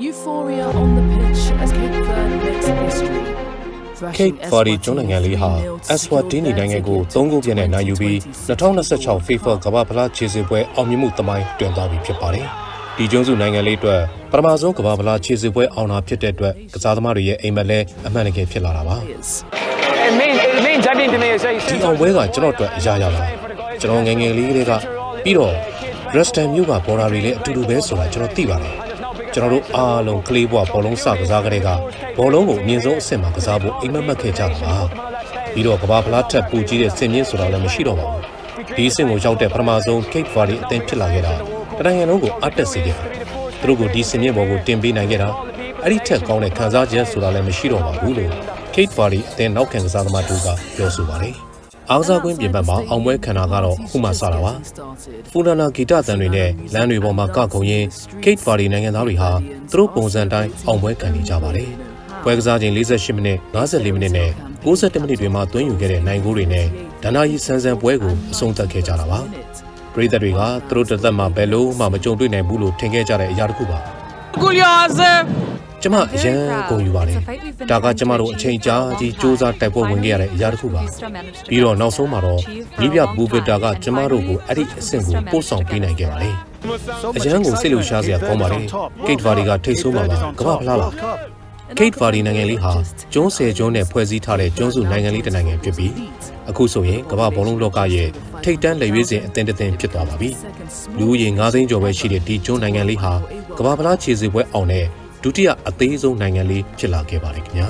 Euphoria on the pitch as Cape Verde makes history. Cape Verde ကျွန်းနိုင်ငံလေးဟာ Eswatini နိုင်ငံကို၃ခုပြည့်နဲ့နိုင်ယူပြီး2026 FIFA ကမ္ဘာဖလားခြေစစ်ပွဲအောင်မြင်မှုသမိုင်းတွင်သွားပြီဖြစ်ပါတယ်။ဒီကျွန်းစုနိုင်ငံလေးအတွက်ပထမဆုံးကမ္ဘာဖလားခြေစစ်ပွဲအောင်တာဖြစ်တဲ့အတွက်ကစားသမားတွေရဲ့အိမ်မက်လဲအမှန်တကယ်ဖြစ်လာတာပါ။ main main judging to me is ဒီအောင်ပွဲကကျွန်တော်အတွက်အရာရောက်လာ။ကျွန်တော်ငယ်ငယ်လေးကလေးကပြီးတော့ Dresden မြို့ကဘော်ဒါတွေလည်းအတူတူပဲဆိုတာကျွန်တော်သိပါတယ်။ ကျွန်တော်တို့အားလုံးကလေးဘွားဘောလုံးစကစားကလေးကဘောလုံးကိုအမြင့်ဆုံးအဆင့်မှာကစားဖို့အိမ်မက်မက်ခဲ့ကြတာပါပြီးတော့ကဘာဖလားထက်ပူကြီးတဲ့စင်မြင့်ဆိုတာလည်းမရှိတော့ပါဘူးဒီအဆင့်ကိုရောက်တဲ့ပထမဆုံး Cape Verde အသင်းဖြစ်လာခဲ့တာတနိုင်ငံလုံးကိုအတက်စေခဲ့တယ်သူတို့ကိုဒီစင်မြင့်ဘော်ကိုတင်ပေးနိုင်ခဲ့တာအဲ့ဒီထက်ကောင်းတဲ့ခံစားချက်ဆိုတာလည်းမရှိတော့ပါဘူးလို့ Cape Verde အသင်းနောက်ခံကစားသမားတို့ကပြောဆိုပါတယ် အားကစားကွင်းပြင်ပမှာအောင်ပွဲခံတာကတော့အခုမှစတာပါဖူနာနာဂီတတန်တွေနဲ့လမ်းတွေပေါ်မှာကခုံရင်း Cape Verde နိုင်ငံသားတွေဟာသူတို့ပုံစံတိုင်းအောင်ပွဲခံနေကြပါတယ်ပွဲကစားချိန်48မိနစ်54မိနစ်နဲ့62မိနစ်တွေမှာသွင်းယူခဲ့တဲ့နိုင်ဂိုးတွေနဲ့ဒဏ္ဍာရီဆန်းဆန်းပွဲကိုအဆုံးသတ်ခဲ့ကြတာပါပရိသတ်တွေကသူတို့တစ်သက်မှာဘယ်လို့မှမကြုံတွေ့နိုင်ဘူးလို့ထင်ခဲ့ကြတဲ့အရာတစ်ခုပါ Curiosa! ကျမအရန်ကုန်ယူပါတယ်ဒါကကျမတို့အချိန်ကြာကြီးစူးစမ်းတိုက်ပွဲဝင်ခဲ့ရတဲ့အရာတစ်ခုပါပြီးတော့နောက်ဆုံးမှာတော့မိပြဘူဗစ်တာကကျမတို့ကိုအဲ့ဒီအဆင့်ကိုပို့ဆောင်ပေးနိုင်ခဲ့ပါတယ်အရန်ကိုစိတ်လှရှားစရာကောင်းပါတယ်ကိတ်ဗာဒီကထိတ်ဆိုးမှာပါကမ္ဘာဖလားပါကိတ်ဗာဒီနိုင်ငံလေးဟာကျွန်းဆယ်ကျွန်းနဲ့ဖွဲ့စည်းထားတဲ့ကျွန်းစုနိုင်ငံလေးတစ်နိုင်ငံဖြစ်ပြီးအခုဆိုရင်ကမ္ဘာဘောလုံးလောကရဲ့ထိတ်တန်းလက်ရွေးစင်အသင်းတစ်သင်းဖြစ်သွားပါပြီလူဦးရေ9သိန်းကျော်ပဲရှိတဲ့ဒီကျွန်းနိုင်ငံလေးဟာကမ္ဘာဖလားခြေစစ်ပွဲအောင်တဲ့ ဒုတိယအသေးဆုံးနိုင်ငံလေးဖြစ်လာခဲ့ပါတယ်ခင်ဗျာ